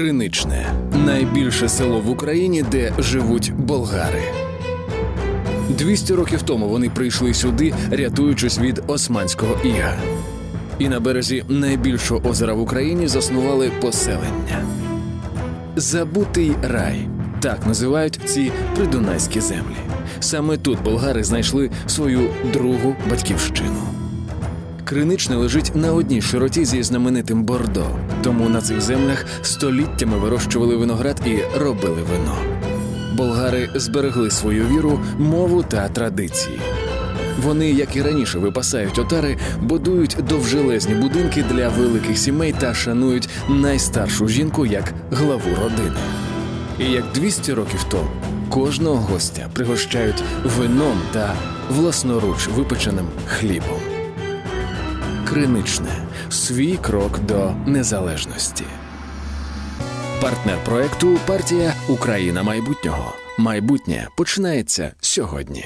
Криничне найбільше село в Україні, де живуть болгари. 200 років тому вони прийшли сюди, рятуючись від османського іга. І на березі найбільшого озера в Україні заснували поселення. Забутий рай так називають ці придунайські землі. Саме тут болгари знайшли свою другу батьківщину. Криничне лежить на одній широті зі знаменитим Бордо, тому на цих землях століттями вирощували виноград і робили вино. Болгари зберегли свою віру, мову та традиції. Вони, як і раніше, випасають отари, будують довжелезні будинки для великих сімей та шанують найстаршу жінку як главу родини. І як 200 років тому кожного гостя пригощають вином та власноруч випеченим хлібом. Криничне свій крок до незалежності. Партнер проекту партія Україна майбутнього. Майбутнє починається сьогодні.